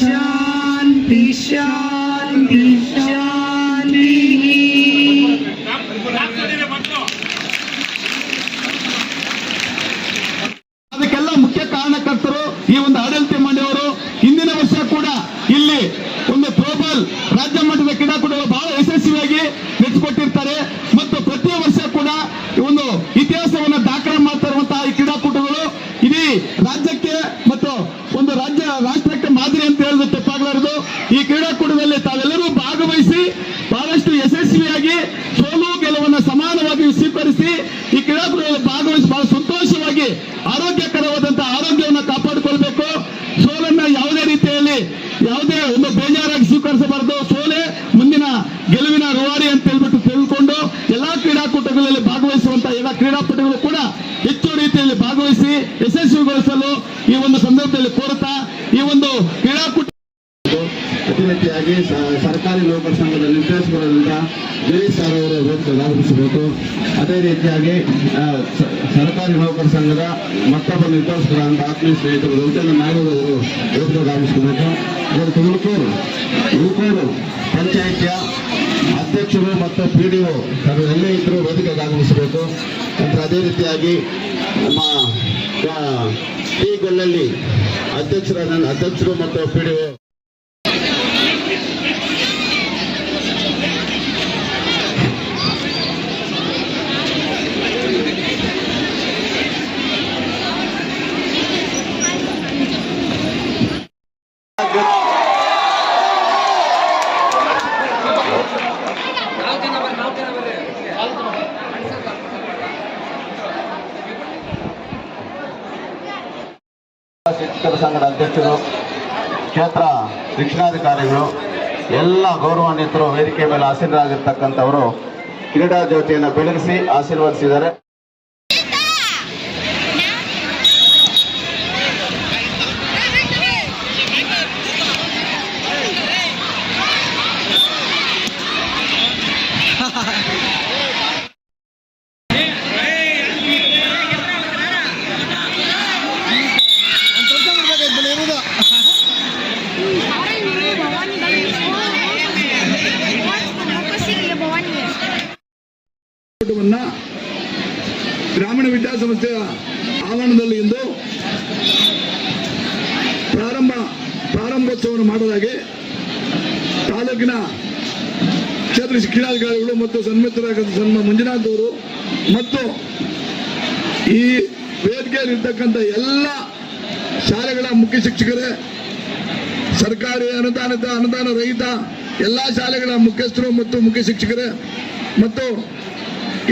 ಶಾಂತಿ ಶಾಂತಿ ಶಾಂತಿ. ಅದಕ್ಕೆಲ್ಲ ಮುಖ್ಯ ಕಾರಣಕರ್ತರು ಈ ಒಂದು ಆಡಳಿತ ಮಾಡಿದವರು. ಹಿಂದಿನ ವರ್ಷ ಕೂಡ ಇಲ್ಲಿ ಒಂದು ಥ್ರೋಬಾಲ್ ರಾಜ್ಯ ಮಟ್ಟದ ಕ್ರೀಡಾಕೂಟಗಳು ಬಹಳ ಯಶಸ್ವಿಯಾಗಿ ಸೋಲು ಗೆಲುವನ್ನು ಸಮಾನವಾಗಿ ಸ್ವೀಕರಿಸಿ ಈ ಕ್ರೀಡಾಕೂಟದಲ್ಲಿ ಭಾಗವಹಿಸಿ ಬಹಳ ಸಂತೋಷವಾಗಿ ಆರೋಗ್ಯಕರವಾದಂತಹ ಆರೋಗ್ಯವನ್ನು ಕಾಪಾಡಿಕೊಳ್ಬೇಕು. ಸೋಲನ್ನ ಯಾವುದೇ ರೀತಿಯಲ್ಲಿ ಯಾವುದೇ ಒಂದು ಬೇಜಾರಾಗಿ ಸ್ವೀಕರಿಸಬಾರದು. ಸೋಲೆ ಮುಂದಿನ ಗೆಲುವಿನ ರೂವಾರಿ ಅಂತ ಹೇಳ್ಬಿಟ್ಟು ತಿಳ್ಕೊಂಡು ಎಲ್ಲಾ ಕ್ರೀಡಾಕೂಟಗಳಲ್ಲಿ ಭಾಗವಹಿಸುವಂತಹ ಎಲ್ಲ ಕ್ರೀಡಾಪಟುಗಳು ಕೂಡ ಹೆಚ್ಚು ರೀತಿಯಲ್ಲಿ ಭಾಗವಹಿಸಿ ಯಶಸ್ವಿಗೊಳಿಸಲು ಈ ಒಂದು ಸಂದರ್ಭದಲ್ಲಿ ಕೋರುತ್ತಾ ಈ ಒಂದು ಕ್ರೀಡಾಕೂಟ ಸರ್ಕಾರಿ ನೌಕರ ನಿರ್ದೇಶಕರಾದಂಥ ಗಿರೀಶ್ ಸರ್ ಅವರು ಆಗಮಿಸಬೇಕು ಅದೇ ರೀತಿಯಾಗಿ ಸರ್ಕಾರಿ ನೌಕರ ಸಂಘದ ಮತ್ತೊಬ್ಬ ನಿರ್ದೇಶಕರಾದಂಥ ಆತ್ಮೀಯ ಸ್ನೇಹಿತರು ರವಿಚಂದ್ರ ನಾಯ್ಡು ಅವರು ಆಗಮಿಸಬೇಕು ಇವರು ತುಮಕೂರು ತುಮಕೂರು ಪಂಚಾಯಿತಿಯ ಅಧ್ಯಕ್ಷರು ಮತ್ತು ಪಿ ಡಿ ಒ ಎಲ್ಲೇ ಇದ್ದರೂ ವೇದಿಕೆಗೆ ಆಗಮಿಸಬೇಕು ನಂತರ ಅದೇ ರೀತಿಯಾಗಿ ನಮ್ಮ ಟಿ ಗೊಲ್ಲಲ್ಲಿ ಅಧ್ಯಕ್ಷರಾದ ಅಧ್ಯಕ್ಷರು ಮತ್ತು ಪಿ ಡಿ ಒ ಶಿಕ್ಷಕರ ಸಂಘದ ಅಧ್ಯಕ್ಷರು ಕ್ಷೇತ್ರ ಶಿಕ್ಷಣಾಧಿಕಾರಿಗಳು ಎಲ್ಲ ಗೌರವಾನ್ವಿತರು ವೇದಿಕೆ ಮೇಲೆ ಆಸೀನರಾಗಿರ್ತಕ್ಕಂಥವರು ಕ್ರೀಡಾ ಜ್ಯೋತಿಯನ್ನು ಬೆಳಗಿಸಿ ಆಶೀರ್ವದಿಸಿದ್ದಾರೆ. ಕೂಟವನ್ನ ಗ್ರಾಮೀಣ ವಿದ್ಯಾಸಂಸ್ಥೆಯ ಆವರಣದಲ್ಲಿ ಇಂದು ಪ್ರಾರಂಭ, ಪ್ರಾರಂಭೋತ್ಸವವನ್ನು ಮಾಡಲಾಗಿ ತಾಲೂಕಿನ ಕ್ಷೇತ್ರ ಶಿಕ್ಷಣಾಧಿಕಾರಿಗಳು ಮತ್ತು ಸನ್ಮಿತರಾದ ಸನ್ಮ ಮಂಜುನಾಥ್ ಅವರು ಮತ್ತು ಈ ವೇದಿಕೆಯಲ್ಲಿರ್ತಕ್ಕಂಥ ಎಲ್ಲ ಶಾಲೆಗಳ ಮುಖ್ಯ ಶಿಕ್ಷಕರೇ, ಸರ್ಕಾರಿ ಅನುದಾನಿತ, ಅನುದಾನ ರಹಿತ ಎಲ್ಲ ಶಾಲೆಗಳ ಮುಖ್ಯಸ್ಥರು ಮತ್ತು ಮುಖ್ಯ ಶಿಕ್ಷಕರೇ ಮತ್ತು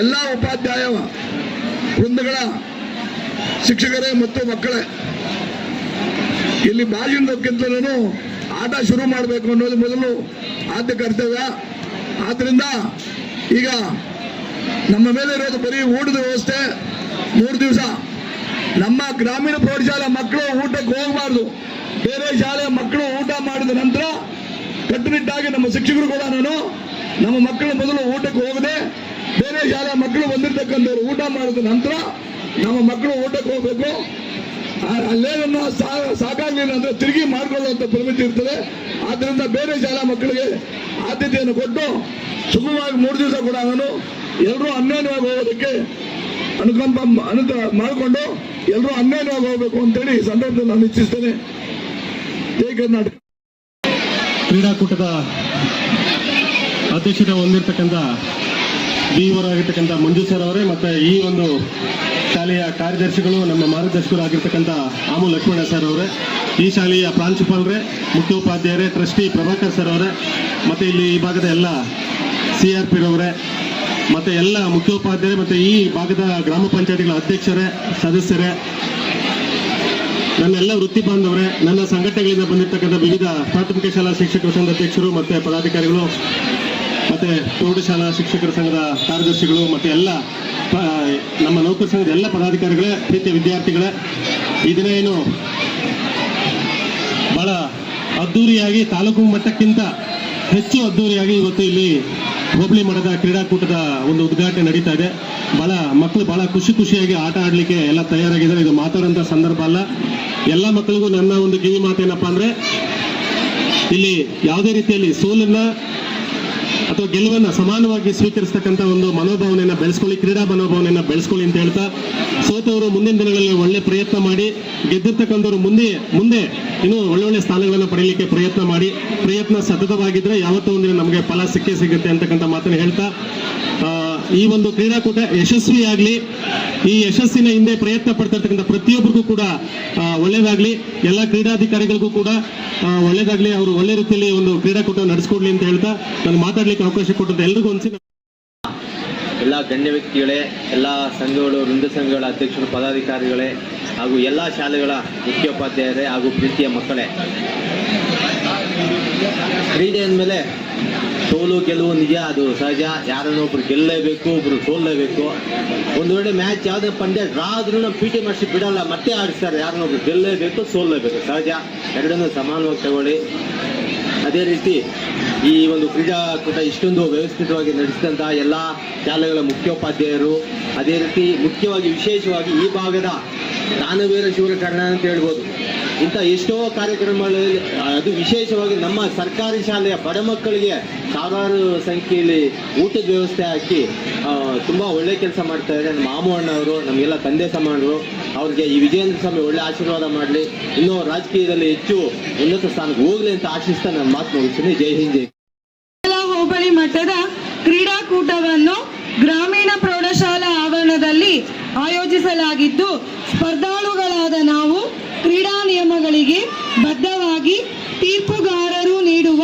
ಎಲ್ಲ ಉಪಾಧ್ಯಾಯ ವೃಂದಗಳ, ಶಿಕ್ಷಕರೇ ಮತ್ತು ಮಕ್ಕಳೇ, ಇಲ್ಲಿ ಬಾಗಿಂದಕ್ಕಿಂತಲೂ ಆಟ ಶುರು ಮಾಡಬೇಕು ಅನ್ನೋದು ಮೊದಲು ಆದ್ಯ ಕರ್ತವ್ಯ. ಆದ್ರಿಂದ ಈಗ ನಮ್ಮ ಮೇಲೆ ಇರೋದು ಬರೀ ಊಟದ ವ್ಯವಸ್ಥೆ, ಮೂರು ದಿವಸ. ನಮ್ಮ ಗ್ರಾಮೀಣ ಪ್ರೌಢಶಾಲೆ ಮಕ್ಕಳು ಊಟಕ್ಕೆ ಹೋಗಬಾರ್ದು. ಬೇರೆ ಶಾಲೆ ಮಕ್ಕಳು ಊಟ ಮಾಡಿದ ನಂತರ ಕಟ್ಟುನಿಟ್ಟಾಗಿ ನಮ್ಮ ಶಿಕ್ಷಕರು ಕೂಡ ನಾನು ನಮ್ಮ ಮಕ್ಕಳ ಮೊದಲು ಊಟಕ್ಕೆ ಹೋಗದೆ ಬೇರೆ ಶಾಲೆ ಮಕ್ಕಳು ಬಂದಿರ್ತಕ್ಕಂಥವ್ರು ಊಟ ಮಾಡಿದ ನಂತರ ನಮ್ಮ ಮಕ್ಕಳು ಊಟಕ್ಕೆ ಹೋಗಬೇಕು. ಅಲ್ಲೇನನ್ನ ಸಾಕಾಗ್ಲಿಲ್ಲ ಅಂದ್ರೆ ತಿರುಗಿ ಮಾಡ್ಕೊಳ್ಳುವಂತ ಪರಿಮಿತಿ ಇರ್ತದೆ. ಆದ್ರಿಂದ ಬೇರೆ ಶಾಲಾ ಮಕ್ಕಳಿಗೆ ಆದ್ಯತೆಯನ್ನು ಕೊಟ್ಟು ಸುಗಮವಾಗಿ ಮೂರು ದಿವಸ ಕೂಡ ನಾನು ಎಲ್ಲರೂ ಅನ್ಯಾಯವಾಗಿ ಹೋಗೋದಕ್ಕೆ ಅನುಕಂಪ ಅನುಕ ಮಾಡಿಕೊಂಡು ಎಲ್ಲರೂ ಅನ್ಯಾಯವಾಗಿ ಹೋಗ್ಬೇಕು ಅಂತೇಳಿ ಈ ಸಂದರ್ಭದಲ್ಲಿ ನಾನು ಇಚ್ಛಿಸ್ತೇನೆ. ಜೈ ಕರ್ನಾಟಕ. ಕ್ರೀಡಾಕೂಟದ ಅಧ್ಯಕ್ಷತೆ ಹೊಂದಿರತಕ್ಕಂಥ ಬೀವರಾಗಿರ್ತಕ್ಕಂಥ ಮಂಜು ಸರ್ ಅವರೇ ಮತ್ತೆ ಈ ಒಂದು ಶಾಲೆಯ ಕಾರ್ಯದರ್ಶಿಗಳು ನಮ್ಮ ಮಾರ್ಗದರ್ಶಕರು ಆಗಿರ್ತಕ್ಕಂಥ ಆಮು ಲಕ್ಷ್ಮಣ ಸರ್ ಅವರೇ, ಈ ಶಾಲೆಯ ಪ್ರಾಂಶುಪಾಲರೇ ಮುಖ್ಯೋಪಾಧ್ಯಾಯರೇ, ಟ್ರಸ್ಟಿ ಪ್ರಭಾಕರ್ ಸರ್ ಅವರೇ, ಮತ್ತೆ ಇಲ್ಲಿ ಈ ಭಾಗದ ಎಲ್ಲ ಸಿ ಆರ್ ಪಿರವರೇ ಮತ್ತೆ ಎಲ್ಲ ಮುಖ್ಯೋಪಾಧ್ಯಾಯರೇ, ಮತ್ತೆ ಈ ಭಾಗದ ಗ್ರಾಮ ಪಂಚಾಯತಿಗಳ ಅಧ್ಯಕ್ಷರೇ, ಸದಸ್ಯರೇ ನನ್ನೆಲ್ಲ ವೃತ್ತಿ ಬಾಂಧವರೇ, ನನ್ನ ಸಂಘಟನೆಗಳಿಂದ ಬಂದಿರತಕ್ಕಂಥ ವಿವಿಧ ಪ್ರಾಥಮಿಕ ಶಾಲಾ ಶಿಕ್ಷಕರ ಸಂಘ ಅಧ್ಯಕ್ಷರು ಮತ್ತೆ ಪದಾಧಿಕಾರಿಗಳು ಮತ್ತೆ ಪ್ರೌಢಶಾಲಾ ಶಿಕ್ಷಕರ ಸಂಘದ ಕಾರ್ಯದರ್ಶಿಗಳು ಮತ್ತೆ ಎಲ್ಲ ನಮ್ಮ ನೌಕರ ಸಂಘದ ಎಲ್ಲ ಪದಾಧಿಕಾರಿಗಳೇ, ಪ್ರೀತಿಯ ವಿದ್ಯಾರ್ಥಿಗಳೇ, ಈ ದಿನ ಏನು ಬಹಳ ಅದ್ದೂರಿಯಾಗಿ, ತಾಲೂಕು ಮಟ್ಟಕ್ಕಿಂತ ಹೆಚ್ಚು ಅದ್ದೂರಿಯಾಗಿ ಇವತ್ತು ಇಲ್ಲಿ ಹೋಬಳಿ ಮಠದ ಕ್ರೀಡಾಕೂಟದ ಒಂದು ಉದ್ಘಾಟನೆ ನಡೀತಾ ಇದೆ. ಬಹಳ ಮಕ್ಕಳು ಬಹಳ ಖುಷಿ ಖುಷಿಯಾಗಿ ಆಟ ಆಡಲಿಕ್ಕೆ ಎಲ್ಲ ತಯಾರಾಗಿದ್ದಾರೆ. ಇದು ಮಾತಾಡೋಂಥ ಸಂದರ್ಭ ಅಲ್ಲ. ಎಲ್ಲ ಮಕ್ಕಳಿಗೂ ನನ್ನ ಒಂದು ಕಿವಿ ಮಾತೇನಪ್ಪ ಅಂದ್ರೆ, ಇಲ್ಲಿ ಯಾವುದೇ ರೀತಿಯಲ್ಲಿ ಸೋಲನ್ನ ಅಥವಾ ಗೆಲುವನ್ನು ಸಮಾನವಾಗಿ ಸ್ವೀಕರಿಸ್ತಕ್ಕಂಥ ಒಂದು ಮನೋಭಾವನೆಯನ್ನು ಬೆಳೆಸ್ಕೊಳ್ಳಿ, ಕ್ರೀಡಾ ಮನೋಭಾವನೆಯನ್ನ ಬೆಳೆಸ್ಕೊಳ್ಳಿ ಅಂತ ಹೇಳ್ತಾ ಸೋತವರು ಮುಂದಿನ ದಿನಗಳಲ್ಲಿ ಒಳ್ಳೆ ಪ್ರಯತ್ನ ಮಾಡಿ, ಗೆದ್ದಿರ್ತಕ್ಕಂಥವ್ರು ಮುಂದೆ ಮುಂದೆ ಇನ್ನೂ ಒಳ್ಳೊಳ್ಳೆ ಸ್ಥಾನಗಳನ್ನು ಪಡೆಯಲಿಕ್ಕೆ ಪ್ರಯತ್ನ ಮಾಡಿ, ಪ್ರಯತ್ನ ಸತತವಾಗಿದ್ರೆ ಯಾವತ್ತೋ ಒಂದಿನ ನಮಗೆ ಫಲ ಸಿಕ್ಕೇ ಸಿಗುತ್ತೆ ಅಂತಕ್ಕಂಥ ಮಾತನ್ನು ಹೇಳ್ತಾ ಈ ಒಂದು ಕ್ರೀಡಾಕೂಟ ಯಶಸ್ವಿಯಾಗಲಿ. ಈ ಯಶಸ್ಸಿನ ಹಿಂದೆ ಪ್ರಯತ್ನ ಪಡ್ತಿರ್ತಕ್ಕಂಥ ಪ್ರತಿಯೊಬ್ಬರಿಗೂ ಕೂಡ ಒಳ್ಳೇದಾಗ್ಲಿ. ಎಲ್ಲ ಕ್ರೀಡಾಧಿಕಾರಿಗಳಿಗೂ ಕೂಡ ಒಳ್ಳೇದಾಗ್ಲಿ. ಅವರು ಒಳ್ಳೆ ರೀತಿಯಲ್ಲಿ ಒಂದು ಕ್ರೀಡಾಕೂಟ ನಡೆಸ್ಕೊಡ್ಲಿ ಅಂತ ಹೇಳ್ತಾ ನಾನು ಮಾತಾಡ್ಲಿಕ್ಕೆ ಅವಕಾಶ ಕೊಟ್ಟಂತ ಎಲ್ರಿಗೂ ಒಂದ್ಸಿ ಎಲ್ಲ ಗಣ್ಯ ವ್ಯಕ್ತಿಗಳೇ, ಎಲ್ಲ ಸಂಘಗಳು, ವೃಂದ ಸಂಘಗಳ ಅಧ್ಯಕ್ಷರು, ಪದಾಧಿಕಾರಿಗಳೇ, ಹಾಗೂ ಎಲ್ಲ ಶಾಲೆಗಳ ಮುಖ್ಯೋಪಾಧ್ಯಾಯರೇ ಹಾಗೂ ಪ್ರೀತಿಯ ಮಕ್ಕಳೇ. ಕ್ರೀಡೆ ಅಂದಮೇಲೆ ಸೋಲು, ಗೆಲುವು ನಿಜ, ಅದು ಸಹಜ. ಯಾರನ್ನೋ ಒಬ್ರು ಗೆಲ್ಲಲೇಬೇಕು, ಒಬ್ರು ಸೋಲ್ಲೇಬೇಕು. ಒಂದು ವೇಳೆ ಮ್ಯಾಚ್ ಯಾವುದೇ ಪಂದ್ಯ ಡ್ರಾ ಆದ್ರೂ ಪಿ ಟಿ ಮಾಡಿಸಿ ಬಿಡಲ್ಲ, ಮತ್ತೆ ಆಡಿಸ್ತಾರೆ. ಯಾರನ್ನೋ ಒಬ್ರು ಗೆಲ್ಲಲೇಬೇಕು, ಸೋಲ್ಲೇಬೇಕು. ಸಹಜ. ಎರಡನ್ನೂ ಸಮಾನವಾಗಿ ತಗೊಳ್ಳಿ. ಅದೇ ರೀತಿ ಈ ಒಂದು ಕ್ರೀಡಾಕೂಟ ಇಷ್ಟೊಂದು ವ್ಯವಸ್ಥಿತವಾಗಿ ನಡೆಸಿದಂತಹ ಎಲ್ಲ ಶಾಲೆಗಳ ಮುಖ್ಯೋಪಾಧ್ಯಾಯರು, ಅದೇ ರೀತಿ ಮುಖ್ಯವಾಗಿ, ವಿಶೇಷವಾಗಿ ಈ ಭಾಗದ ದಾನವೀರ ಕಣ್ಣ ಅಂತ ಹೇಳ್ಬೋದು. ಇಂಥ ಎಷ್ಟೋ ಕಾರ್ಯಕ್ರಮಗಳಲ್ಲಿ ಅದು ವಿಶೇಷವಾಗಿ ನಮ್ಮ ಸರ್ಕಾರಿ ಶಾಲೆಯ ಬಡ ಮಕ್ಕಳಿಗೆ ಸಾವಿರಾರು ಸಂಖ್ಯೆಯಲ್ಲಿ ಊಟದ ವ್ಯವಸ್ಥೆ ಹಾಕಿ ತುಂಬ ಒಳ್ಳೆ ಕೆಲಸ ಮಾಡ್ತಾ ಇದ್ದಾರೆ. ನಮ್ಮ ಮಾಮು ಅಣ್ಣವರು ನಮಗೆಲ್ಲ ತಂದೆ ಸಮಾನರು. ಅವ್ರಿಗೆ ಈ ವಿಜಯೇಂದ್ರ ಸ್ವಾಮಿ ಒಳ್ಳೆ ಆಶೀರ್ವಾದ ಮಾಡಲಿ. ಇನ್ನೂ ರಾಜಕೀಯದಲ್ಲಿ ಹೆಚ್ಚು ಉನ್ನತ ಸ್ಥಾನಕ್ಕೆ ಹೋಗ್ಲಿ ಅಂತ ಆಶಿಸ್ತಾ ನಾನು ಮಾತು ಮುಗಿಸ್ತೀನಿ. ಜೈ ಹಿಂದ್, ಜೈ ಹೋಬಳಿ ಮಟ್ಟದ ಕ್ರೀಡಾಕೂಟವನ್ನು ಗ್ರಾಮೀಣ ಪ್ರೌಢಶಾಲಾ ಆವರಣದಲ್ಲಿ ಆಯೋಜಿಸಲಾಗಿದ್ದು, ಸ್ಪರ್ಧಾಳುಗಳಾದ ನಾವು ಕ್ರೀಡಾ ನಿಯಮಗಳಿಗೆ ಬದ್ಧವಾಗಿ ತೀರ್ಪುಗಾರರು ನೀಡುವ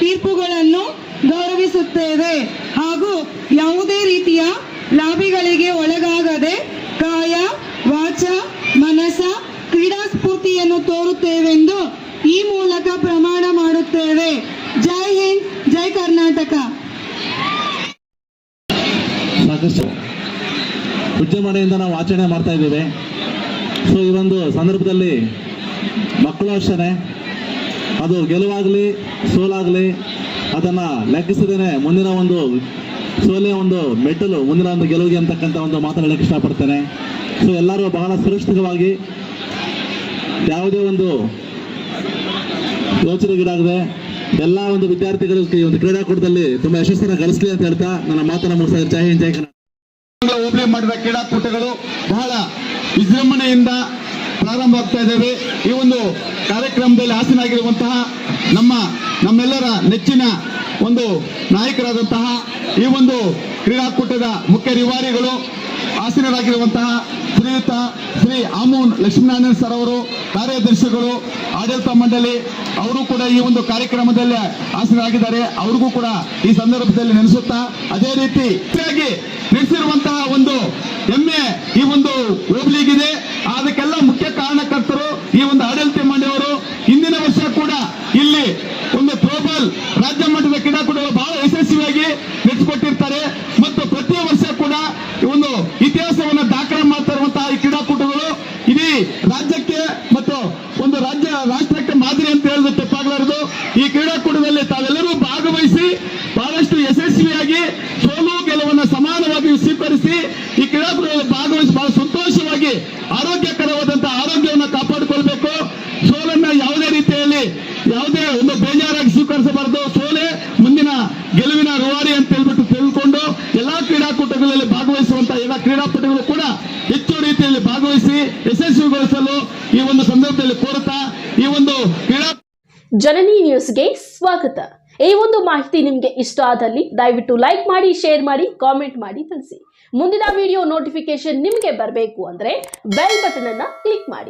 ತೀರ್ಪುಗಳನ್ನು ಗೌರವಿಸುತ್ತೇವೆ. ಹಾಗೂ ಯಾವುದೇ ರೀತಿಯ ಲಾಭಿಗಳಿಗೆ ಒಳಗಾಗದೆ ಕಾಯ ವಾಚ, ಮನಸ, ಕ್ರೀಡಾ ಸ್ಫೂರ್ತಿಯನ್ನು ತೋರುತ್ತೇವೆಂದು ಈ ಮೂಲಕ ಪ್ರಮಾಣ ಮಾಡುತ್ತೇವೆ. ಜೈ ಹಿಂದ್, ಜೈ ಕರ್ನಾಟಕ. ವಿಜೃಂಭಣೆಯಿಂದ ನಾವು ಆಚರಣೆ ಮಾಡ್ತಾ ಇದ್ದೇವೆ. ಸೊ ಈ ಒಂದು ಸಂದರ್ಭದಲ್ಲಿ ಮಕ್ಕಳು ಅಷ್ಟೇ ಅದು ಗೆಲುವಾಗಲಿ, ಸೋಲಾಗಲಿ, ಅದನ್ನು ಲೆಕ್ಕಿಸದೇನೆ ಮುಂದಿನ ಒಂದು, ಸೋಲೆ ಒಂದು ಮೆಟ್ಟಲು, ಮುಂದಿನ ಒಂದು ಗೆಲುವಿಗೆ ಅಂತಕ್ಕಂಥ ಒಂದು ಮಾತನ್ನು ಹೇಳಕ್ಕೆ ಇಷ್ಟಪಡ್ತೇನೆ. ಸೊ, ಎಲ್ಲರೂ ಬಹಳ ಸುರಕ್ಷಿತವಾಗಿ ಯಾವುದೇ ಒಂದು ಯೋಚನೆಗೀಡಾಗದೆ ಎಲ್ಲ ಒಂದು ವಿದ್ಯಾರ್ಥಿಗಳು ಈ ಒಂದು ಕ್ರೀಡಾಕೂಟದಲ್ಲಿ ತುಂಬಾ ಯಶಸ್ಸನ್ನು ಗಳಿಸಲಿ ಅಂತ ಹೇಳ್ತಾ ನನ್ನ ಮಾತನ್ನು ಮುಗಿಸ್ತಾ ಇದ್ದೀನಿ. ಜೈ ಹಿಂದ್, ಜೈ ಕನ್ನಡ. ಮಾಡಿದ ಕ್ರೀಡಾಕೂಟಗಳು ಬಹಳ ವಿಜೃಂಭಣೆಯಿಂದ ಪ್ರಾರಂಭ ಆಗ್ತಾ ಇದ್ದೇವೆ. ಈ ಒಂದು ಕಾರ್ಯಕ್ರಮದಲ್ಲಿ ಆಸೀನಾಗಿರುವಂತಹ ನಮ್ಮ ನಮ್ಮೆಲ್ಲರ ನೆಚ್ಚಿನ ಒಂದು ನಾಯಕರಾದಂತಹ ಈ ಒಂದು ಕ್ರೀಡಾಕೂಟದ ಮುಖ್ಯ ರಿವಾರಿಗಳು ಆಸೀನರಾಗಿರುವಂತಹ ಶ್ರೀಯುತ ಶ್ರೀ ಆಮೂನ್ ಲಕ್ಷ್ಮೀನಾರಾಯಣ ಸರ್ ಅವರು, ಕಾರ್ಯದರ್ಶಿಗಳು, ಆಡಳಿತ ಮಂಡಳಿ, ಅವರು ಕೂಡ ಈ ಒಂದು ಕಾರ್ಯಕ್ರಮದಲ್ಲಿ ಆಸೀನರಾಗಿದ್ದಾರೆ ಅವ್ರಿಗೂ ಕೂಡ ಈ ಸಂದರ್ಭದಲ್ಲಿ ನೆನೆಸುತ್ತಾ, ಅದೇ ರೀತಿ ನಡೆಸಿರುವಂತಹ ಒಂದು ಹೆಮ್ಮೆ ಈ ಒಂದು ಹೋಬಳಿಗಿದೆ. ಅದಕ್ಕೆಲ್ಲ ಮುಖ್ಯ ಕಾರಣಕರ್ತರು ಈ ಒಂದು ಆಡಳಿತ ಮಾಡಿದವರು ಹಿಂದಿನ ವರ್ಷ ಕೂಡ ಇಲ್ಲಿ ಒಂದು ಥ್ರೋಬಾಲ್ ರಾಜ್ಯ ಮಟ್ಟದ ಕ್ರೀಡಾಕೂಟಗಳು ಬಹಳ ಯಶಸ್ವಿಯಾಗಿ ನಡೆಸಿಕೊಟ್ಟಿರ್ತಾರೆ. ಮತ್ತು ಪ್ರತಿ ವರ್ಷ ಕೂಡ ಒಂದು ಇತಿಹಾಸವನ್ನು ದಾಖಲೆ ಮಾಡ್ತಾ ಈ ಕ್ರೀಡಾಕೂಟಗಳು ಇಡೀ ರಾಜ್ಯಕ್ಕೆ ಮತ್ತು ಒಂದು ರಾಜ್ಯ ರಾಷ್ಟ್ರಕ್ಕೆ ಮಾದರಿ ಅಂತ ಹೇಳಿದ್ರೆ ತಪ್ಪಾಗಲಾರದು. ಈ ಕ್ರೀಡಾಕೂಟದಲ್ಲಿ ತಾವೆಲ್ಲರೂ ಭಾಗವಹಿಸಿ ಬಹಳಷ್ಟು ಯಶಸ್ವಿಯಾಗಿ ಸೋಲು ಗೆಲುವನ್ನು ಸಮಾನವಾಗಿ ಸ್ವೀಕರಿಸಿ ಸಂತೋಷವಾಗಿ ಆರೋಗ್ಯಕರವಾದಂತಹ ಆರೋಗ್ಯವನ್ನು ಕಾಪಾಡಿಕೊಳ್ಬೇಕು. ಸೋಲನ್ನ ಯಾವುದೇ ರೀತಿಯಲ್ಲಿ, ಯಾವುದೇ ಒಂದು ಬೇಜಾರಾಗಿ ಸ್ವೀಕರಿಸಬಾರದು. ಸೋಲೆ ಮುಂದಿನ ಗೆಲುವಿನ ರೂವಾರಿ ಅಂತ ಹೇಳ್ಬಿಟ್ಟು ತಿಳ್ಕೊಂಡು ಎಲ್ಲಾ ಕ್ರೀಡಾಕೂಟಗಳಲ್ಲಿ ಭಾಗವಹಿಸುವಂತಹ ಎಲ್ಲ ಕ್ರೀಡಾಪಟುಗಳು ಕೂಡ ಹೆಚ್ಚು ರೀತಿಯಲ್ಲಿ ಭಾಗವಹಿಸಿ ಯಶಸ್ವಿಗೊಳಿಸಲು ಈ ಒಂದು ಸಂದರ್ಭದಲ್ಲಿ ಕೋರುತ್ತಾ, ಈ ಒಂದು ಕ್ರೀಡಾ ಜನನಿ ನ್ಯೂಸ್ಗೆ ಸ್ವಾಗತ. ಈ ಒಂದು ಮಾಹಿತಿ ನಿಮಗೆ ಇಷ್ಟ ಆದಲ್ಲಿ ದಯವಿಟ್ಟು ಲೈಕ್ ಮಾಡಿ ಶೇರ್ ಮಾಡಿ ಕಾಮೆಂಟ್ ಮಾಡಿ ತಿಳಿಸಿ. ಮುಂದಿನ ವಿಡಿಯೋ ನೋಟಿಫಿಕೇಶನ್ ನಿಮಗೆ ಬರಬೇಕು ಅಂದರೆ ಬೆಲ್ ಬಟನ್ ಕ್ಲಿಕ್ ಮಾಡಿ.